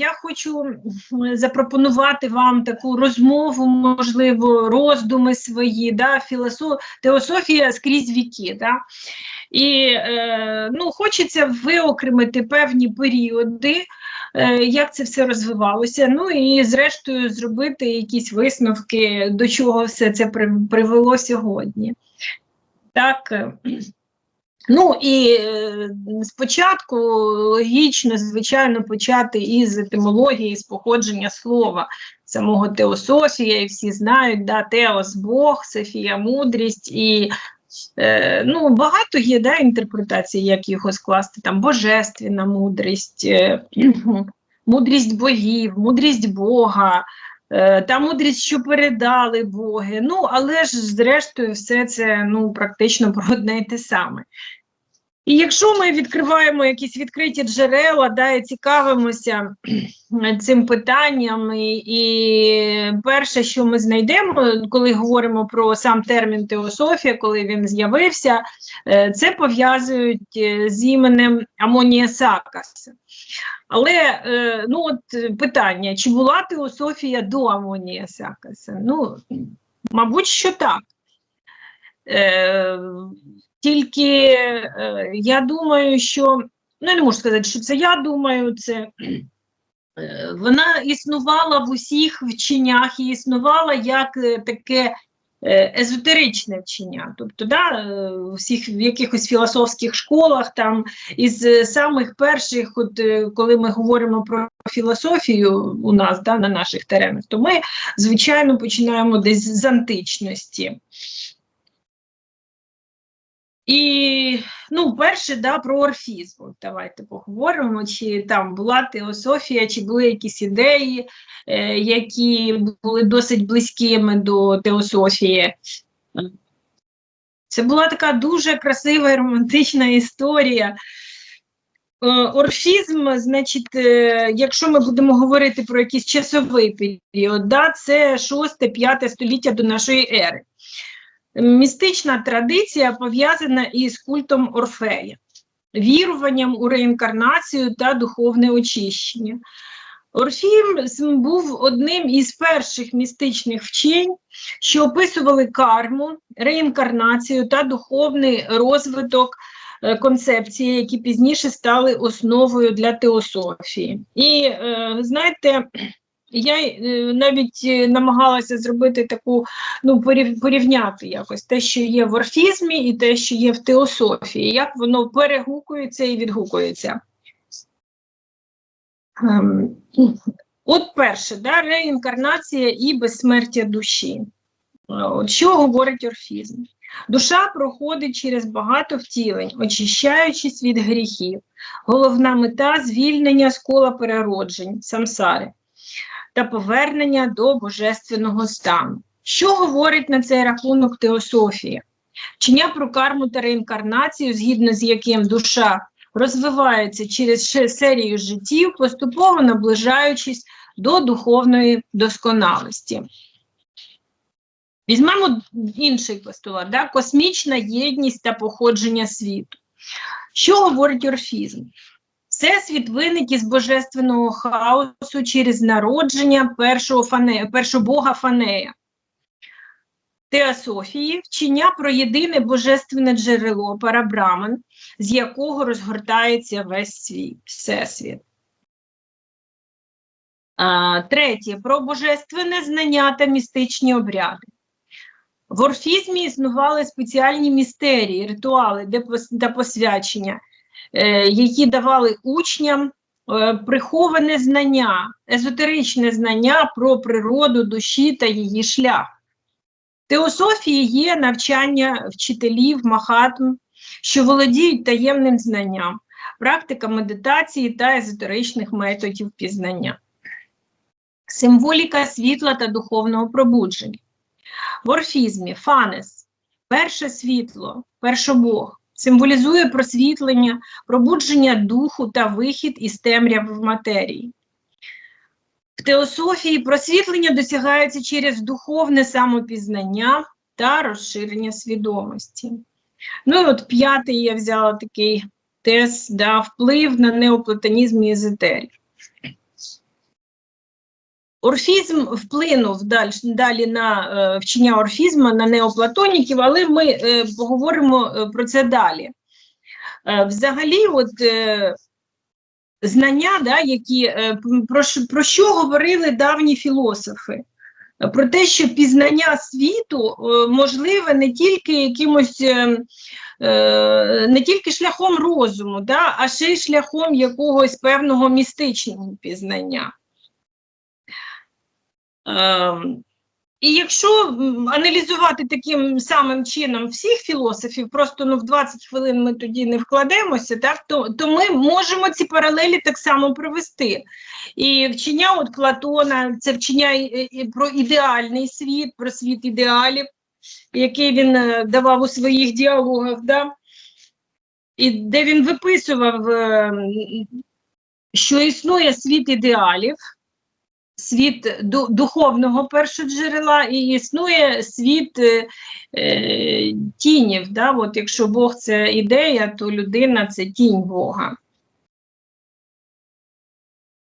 я хочу запропонувати вам таку розмову, можливо, роздуми свої, да, філософ... теософія скрізь віки. Да? І е, ну, хочеться виокремити певні періоди, е, як це все розвивалося. Ну і зрештою зробити якісь висновки, до чого все це привело сьогодні. Так. Ну і е, спочатку логічно, звичайно, почати із етимології, з походження слова самого теософія, і всі знають, да, теос Бог, Софія мудрість, і е, ну, багато є да, інтерпретацій, як його скласти, там божественна мудрість, е, мудрість богів, мудрість Бога. Е, Та мудрість, що передали боги. Ну, але ж, зрештою, все це ну, практично про одне й те саме. І якщо ми відкриваємо якісь відкриті джерела, да, і цікавимося цим питанням, і, і перше, що ми знайдемо, коли говоримо про сам термін теософія, коли він з'явився, е, це пов'язують е, з іменем Амонія Сакаса. Але е, ну от питання, чи була теософія до Амонія Сакаса? Ну, мабуть, що так. Тільки е, я думаю, що ну я не можу сказати, що це я думаю, це е, вона існувала в усіх вченнях і існувала як е, таке е, езотеричне вчення. Тобто, да, е, всіх в якихось філософських школах, там із самих перших, от е, коли ми говоримо про філософію у нас да, на наших теренах, то ми, звичайно, починаємо десь з античності. І ну, перше, да, про орфізм. Давайте поговоримо, чи там була теософія, чи були якісь ідеї, е, які були досить близькими до теософії. Це була така дуже красива і романтична історія. Е, Орфізм, значить, е, якщо ми будемо говорити про якийсь часовий період, да, це 6-5 століття до нашої ери. Містична традиція пов'язана із культом Орфея, віруванням у реінкарнацію та духовне очищення. Орфізм був одним із перших містичних вчень, що описували карму, реінкарнацію та духовний розвиток е, концепції, які пізніше стали основою для теософії. І е, знаєте, я е, навіть е, намагалася зробити таку, ну, порівняти якось те, що є в орфізмі, і те, що є в теософії, як воно перегукується і відгукується. Ем, От перше, да, реінкарнація і безсмертя душі. Е, що говорить орфізм? Душа проходить через багато втілень, очищаючись від гріхів. Головна мета звільнення з кола перероджень, самсари та повернення до божественного стану. Що говорить на цей рахунок теософія? Вчення про карму та реінкарнацію, згідно з яким душа розвивається через серію життів, поступово наближаючись до духовної досконалості. Візьмемо інший постулат, да? космічна єдність та походження світу. Що говорить орфізм? Всесвіт виник із божественного хаосу через народження першого, фане, першого бога Фанея. Теософії вчення про єдине божественне джерело парабраман, з якого розгортається весь світ, всесвіт. А, третє про божественне знання та містичні обряди. В орфізмі існували спеціальні містерії, ритуали та посвячення, які давали учням е, приховане знання, езотеричне знання про природу душі та її шлях. Теософії є навчання вчителів, махатм, що володіють таємним знанням, практика медитації та езотеричних методів пізнання. Символіка світла та духовного пробудження. В орфізмі фанес перше світло, першобог, символізує просвітлення, пробудження духу та вихід із темряви в матерії. В теософії просвітлення досягається через духовне самопізнання та розширення свідомості. Ну і от п'ятий я взяла такий тест, да, вплив на неоплатонізм і езотерію. Орфізм вплинув далі, далі на е, вчення орфізму, на неоплатоніків, але ми е, поговоримо е, про це далі. Е, взагалі, от е, знання, да, які, е, про, про що говорили давні філософи? Про те, що пізнання світу е, можливе не тільки якимось, е, не тільки шляхом розуму, да, а ще й шляхом якогось певного містичного пізнання. Ем, І якщо аналізувати таким самим чином всіх філософів, просто ну, в 20 хвилин ми тоді не вкладемося, так, то, то ми можемо ці паралелі так само провести. І вчення от Платона, це вчення про ідеальний світ, про світ ідеалів, який він е, давав у своїх діалогах, да? і де він виписував, е, що існує світ ідеалів, світ духовного першоджерела і існує світ е, е, тінів. Да? От якщо Бог це ідея, то людина це тінь Бога.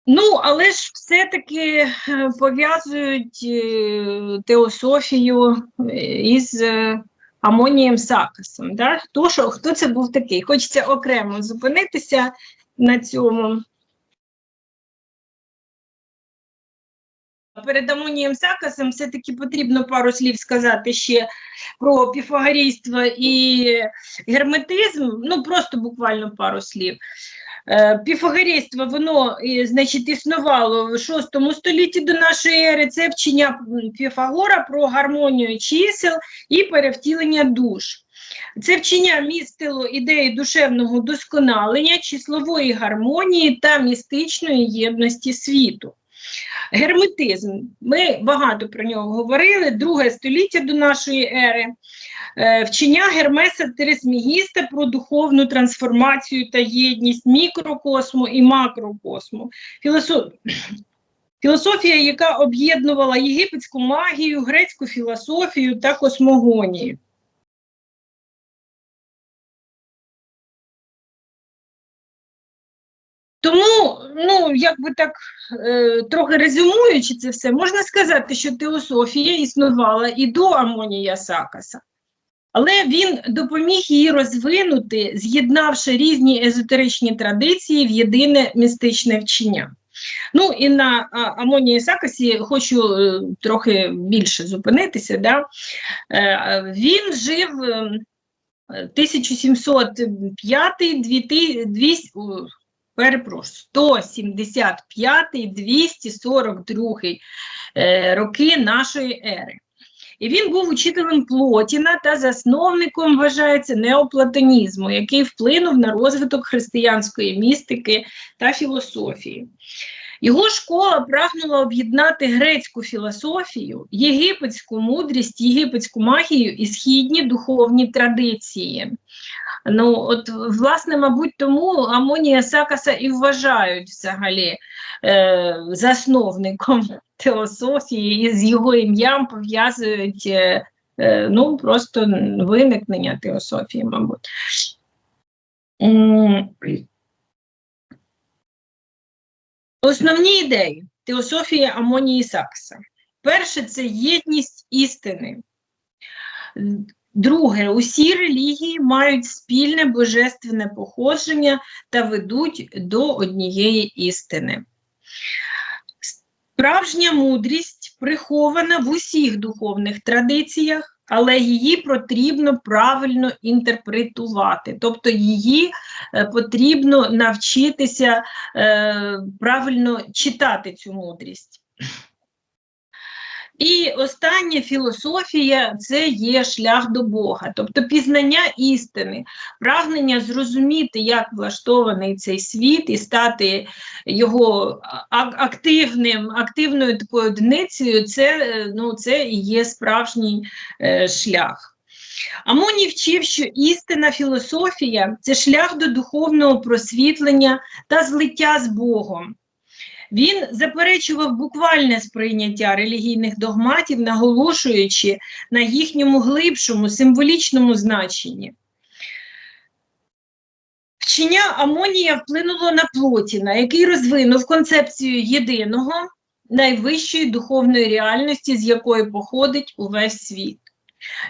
Ну, але ж все-таки е, пов'язують е, теософію із Амонієм Сакасом. Да? Хто, що, хто це був такий? Хочеться окремо зупинитися на цьому. Перед Амонієм Сакасом все-таки потрібно пару слів сказати ще про піфагорійство і герметизм, ну просто буквально пару слів. Е, Піфагорейство, воно, е, значить, існувало в VI столітті до нашої ери. Це вчення Піфагора про гармонію чисел і перевтілення душ. Це вчення містило ідеї душевного досконалення, числової гармонії та містичної єдності світу. Герметизм. Ми багато про нього говорили, друге століття до нашої ери. Е, Вчення Гермеса Тересмігіста про духовну трансформацію та єдність мікрокосму і макрокосму. Філософ... Філософія, яка об'єднувала єгипетську магію, грецьку філософію та космогонію. Тому, ну, якби так е, трохи резюмуючи це все, можна сказати, що теософія існувала і до Амонія Сакаса. Але він допоміг її розвинути, з'єднавши різні езотеричні традиції в єдине містичне вчення. Ну і на Амонії Сакасі хочу е, трохи більше зупинитися. Да? Е, він жив е, 1705 200, о, перепрошую, 175 242 е, роки нашої ери. І він був учителем Плотіна та засновником, вважається, неоплатонізму, який вплинув на розвиток християнської містики та філософії. Його школа прагнула об'єднати грецьку філософію, єгипетську мудрість, єгипетську магію і східні духовні традиції. Ну, от, власне, мабуть, тому Амонія Сакаса і вважають взагалі е, засновником теософії, і з його ім'ям пов'язують е, е, ну, просто виникнення теософії, мабуть. Основні ідеї теософії Амонії Сакса. Перше це єдність істини. Друге, усі релігії мають спільне божественне походження та ведуть до однієї істини. Справжня мудрість прихована в усіх духовних традиціях, але її потрібно правильно інтерпретувати, тобто її е, потрібно навчитися е, правильно читати цю мудрість. І остання філософія це є шлях до Бога, тобто пізнання істини, прагнення зрозуміти, як влаштований цей світ і стати його активним, активною такою одиницею, це, е, ну, це і є справжній е, шлях. Амоній вчив, що істина філософія це шлях до духовного просвітлення та злиття з Богом. Він заперечував буквальне сприйняття релігійних догматів, наголошуючи на їхньому глибшому символічному значенні. Вчення Амонія вплинуло на Плотіна, який розвинув концепцію єдиного найвищої духовної реальності, з якої походить увесь світ.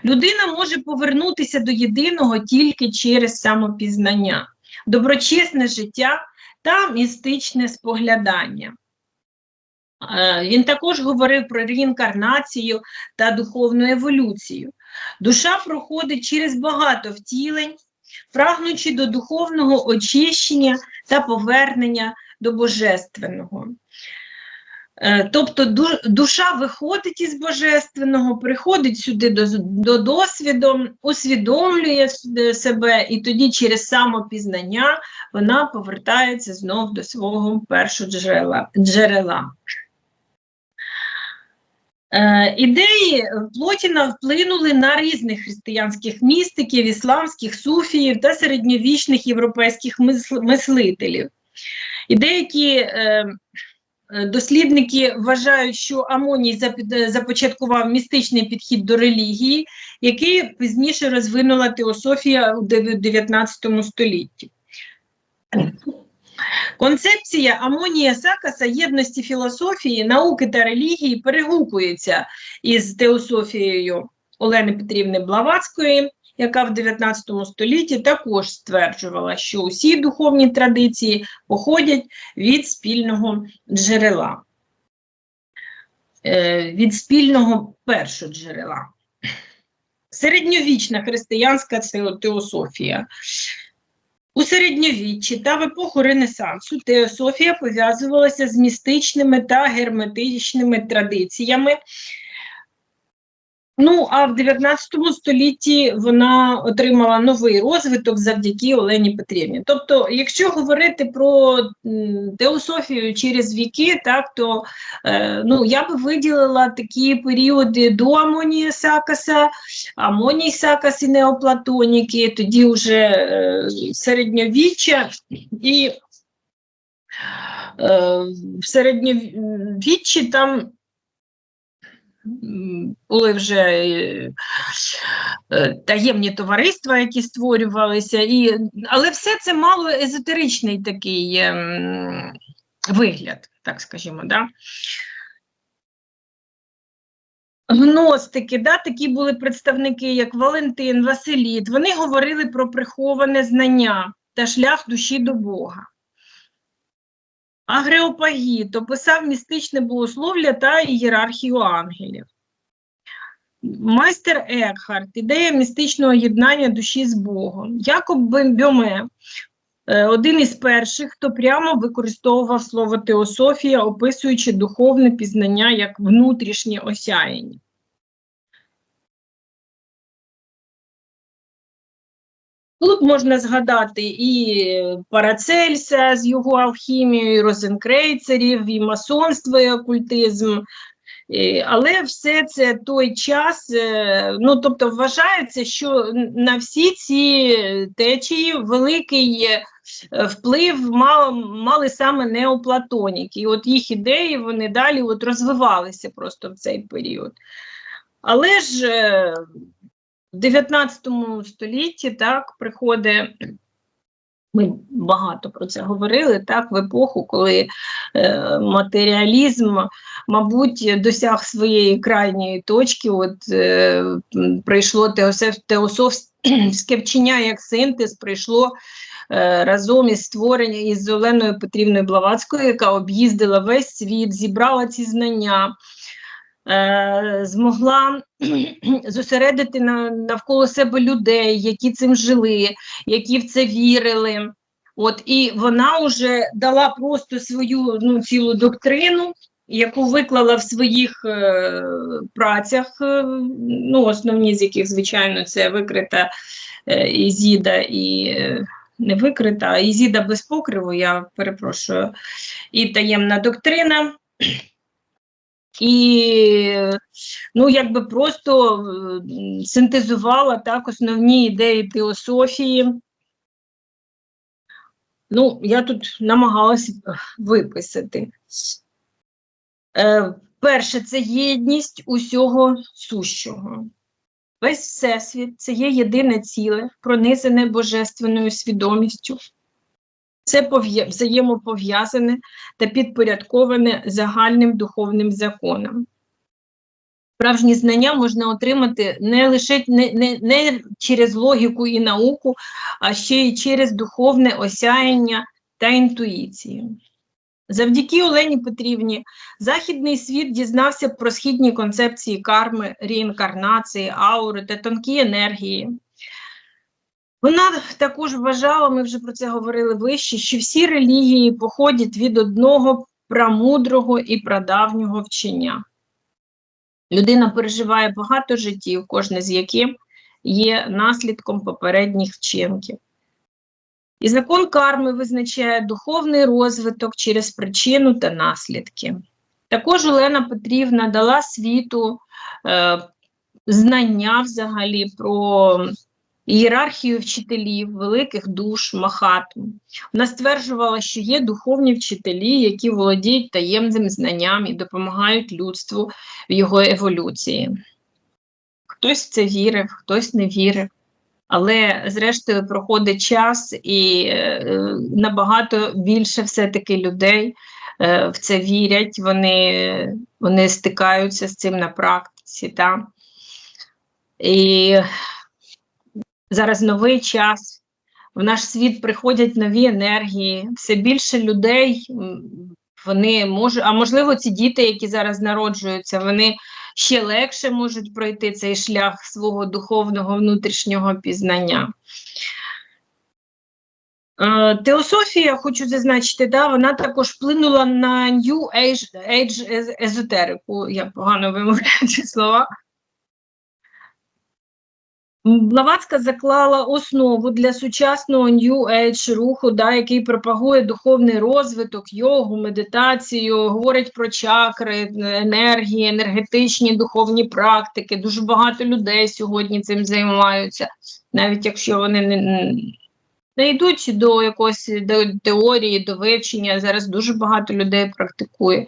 Людина може повернутися до єдиного тільки через самопізнання, доброчесне життя та містичне споглядання. Е, Він також говорив про реінкарнацію та духовну еволюцію. Душа проходить через багато втілень, прагнучи до духовного очищення та повернення до божественного. Е, Тобто душа виходить із божественного, приходить сюди до, до досвіду, усвідомлює е, себе, і тоді через самопізнання вона повертається знов до свого першого джерела. джерела. Е, ідеї Плотіна вплинули на різних християнських містиків, ісламських суфіїв та середньовічних європейських мислителів. І деякі дослідники вважають, що Амоній започаткував містичний підхід до релігії, який пізніше розвинула теософія у 19 столітті. Концепція Амонія Сакаса єдності філософії, науки та релігії перегукується із теософією Олени Петрівни Блаватської, яка в 19 столітті також стверджувала, що усі духовні традиції походять від спільного джерела, е, від спільного першого джерела. Середньовічна християнська теософія. У середньовіччі та в епоху Ренесансу теософія пов'язувалася з містичними та герметичними традиціями. Ну, а в 19 столітті вона отримала новий розвиток завдяки Олені Петрівні. Тобто, якщо говорити про теософію через віки, так то е, ну, я би виділила такі періоди до Амонія Сакаса, Амоній Сакас і неоплатоніки, тоді вже е, середньовіччя і е, в середньовіччі там були вже е, е, таємні товариства, які створювалися, і, але все це мало езотеричний такий ем, вигляд, так скажімо. Да? Гностики, да, такі були представники, як Валентин, Василіт, вони говорили про приховане знання та шлях душі до Бога. Агреопагіт описав містичне богослов'я та ієрархію ангелів. Майстер Екхарт ідея містичного єднання душі з Богом. Якоб Бьоме е, один із перших, хто прямо використовував слово теософія, описуючи духовне пізнання як внутрішнє осяяння. Тут можна згадати і Парацельса з його алхімією, і розенкрейцерів, і масонство, і окультизм. Але все це той час, е, ну тобто вважається, що на всі ці течії великий е, вплив мали саме неоплатоніки. І от їх ідеї вони далі от розвивалися просто в цей період. Але ж е, в 19 столітті так приходить. Ми багато про це говорили так в епоху, коли е, матеріалізм, мабуть, досяг своєї крайньої точки. От е, прийшло теософ, теософське вчення як синтез, прийшло е, разом із створенням із Оленою Петрівною Блаватською, яка об'їздила весь світ, зібрала ці знання. Е, змогла зосередити навколо себе людей, які цим жили, які в це вірили. От, і вона вже дала просто свою ну, цілу доктрину, яку виклала в своїх е, працях, е, ну, основні з яких, звичайно, це викрита е, Ізіда і е, не викрита, а Ізіда без покриву, я перепрошую, і таємна доктрина. І ну, якби просто е, синтезувала так основні ідеї теософії. Ну, я тут намагалася виписати. Е, перше, це єдність усього сущого. Весь всесвіт це є єдине ціле, пронизане божественною свідомістю. Це взаємопов'язане та підпорядковане загальним духовним законам. Справжні знання можна отримати не лише не, не, не через логіку і науку, а ще й через духовне осяяння та інтуїцію. Завдяки Олені Петрівні західний світ дізнався про східні концепції карми, реінкарнації, аури та тонкі енергії. Вона також вважала, ми вже про це говорили вище, що всі релігії походять від одного прамудрого і прадавнього вчення. Людина переживає багато життів, кожне з яким є наслідком попередніх вчинків. І закон карми визначає духовний розвиток через причину та наслідки. Також Олена Петрівна дала світу е, знання взагалі про ієрархію вчителів, великих душ, махатм. Вона стверджувала, що є духовні вчителі, які володіють таємним знанням і допомагають людству в його еволюції. Хтось в це вірив, хтось не вірив. Але зрештою проходить час, і е, набагато більше все-таки людей е, в це вірять, вони, вони стикаються з цим на практиці. Та? І зараз новий час, в наш світ приходять нові енергії, все більше людей, вони можуть, а можливо, ці діти, які зараз народжуються, вони ще легше можуть пройти цей шлях свого духовного внутрішнього пізнання. Е, Теософія, хочу зазначити, да, вона також вплинула на New Age, Age езотерику. Я погано вимовляю ці слова. Блаватська заклала основу для сучасного New Age руху, да, який пропагує духовний розвиток, йогу, медитацію, говорить про чакри, енергії, енергетичні духовні практики. Дуже багато людей сьогодні цим займаються, навіть якщо вони не, не йдуть до якоїсь до теорії, до вивчення. Зараз дуже багато людей практикує.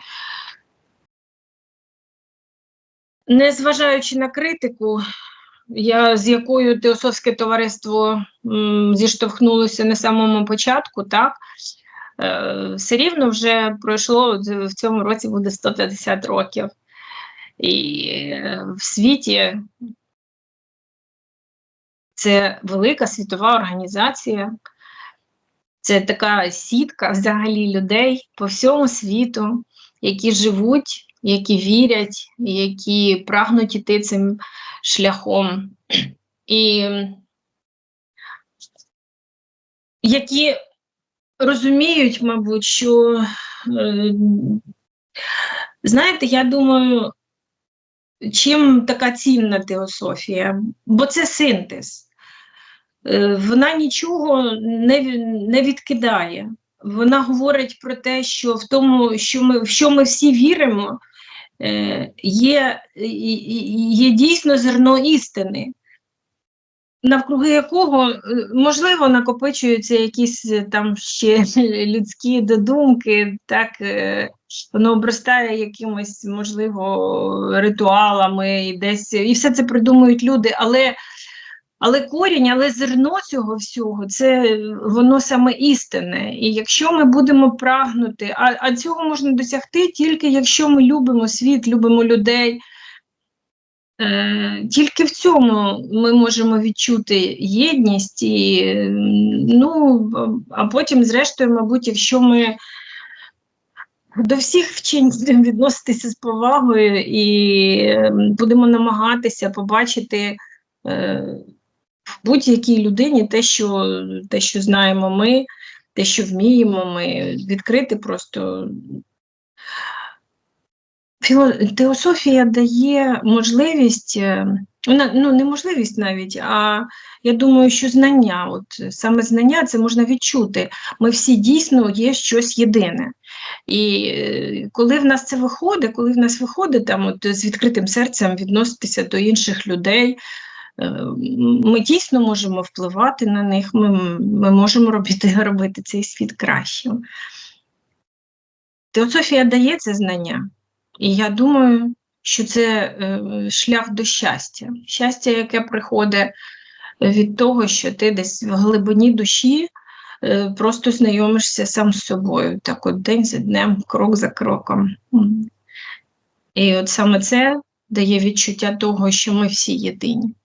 Незважаючи на критику, я, з якою Теософське товариство м, зіштовхнулося на самому початку, так, е, все рівно вже пройшло в цьому році буде 150 років. І е, в світі це велика світова організація, це така сітка взагалі людей по всьому світу, які живуть, які вірять, які прагнуть іти цим шляхом. І які розуміють, мабуть, що, е, знаєте, я думаю, чим така цінна теософія? Бо це синтез. Е, Вона нічого не, не відкидає. Вона говорить про те, що в тому, що ми, в що ми всі віримо, є, і- і- є дійсно зерно істини, навкруги якого, е, можливо, накопичуються якісь е, там ще людські додумки, так е, воно обростає якимось, можливо, ритуалами і десь, і все це придумують люди, але. Але корінь, але зерно цього всього це воно саме істинне. І якщо ми будемо прагнути, а, а цього можна досягти тільки якщо ми любимо світ, любимо людей. Е, тільки в цьому ми можемо відчути єдність, і, е, ну, а потім, зрештою, мабуть, якщо ми до всіх вчень будемо відноситися з повагою і е, будемо намагатися побачити е, будь-якій людині те, що, те, що знаємо ми, те, що вміємо ми, відкрити просто. Теософія дає можливість, е, ну не можливість навіть, а я думаю, що знання, от саме знання це можна відчути. Ми всі дійсно є щось єдине. І е, коли в нас це виходить, коли в нас виходить там от з відкритим серцем відноситися до інших людей, ми дійсно можемо впливати на них, ми, ми можемо робити, робити цей світ кращим. Теософія дає це знання, і я думаю, що це е, шлях до щастя. Щастя, яке приходить від того, що ти десь в глибині душі е, просто знайомишся сам з собою, так от день за днем, крок за кроком. І от саме це дає відчуття того, що ми всі єдині.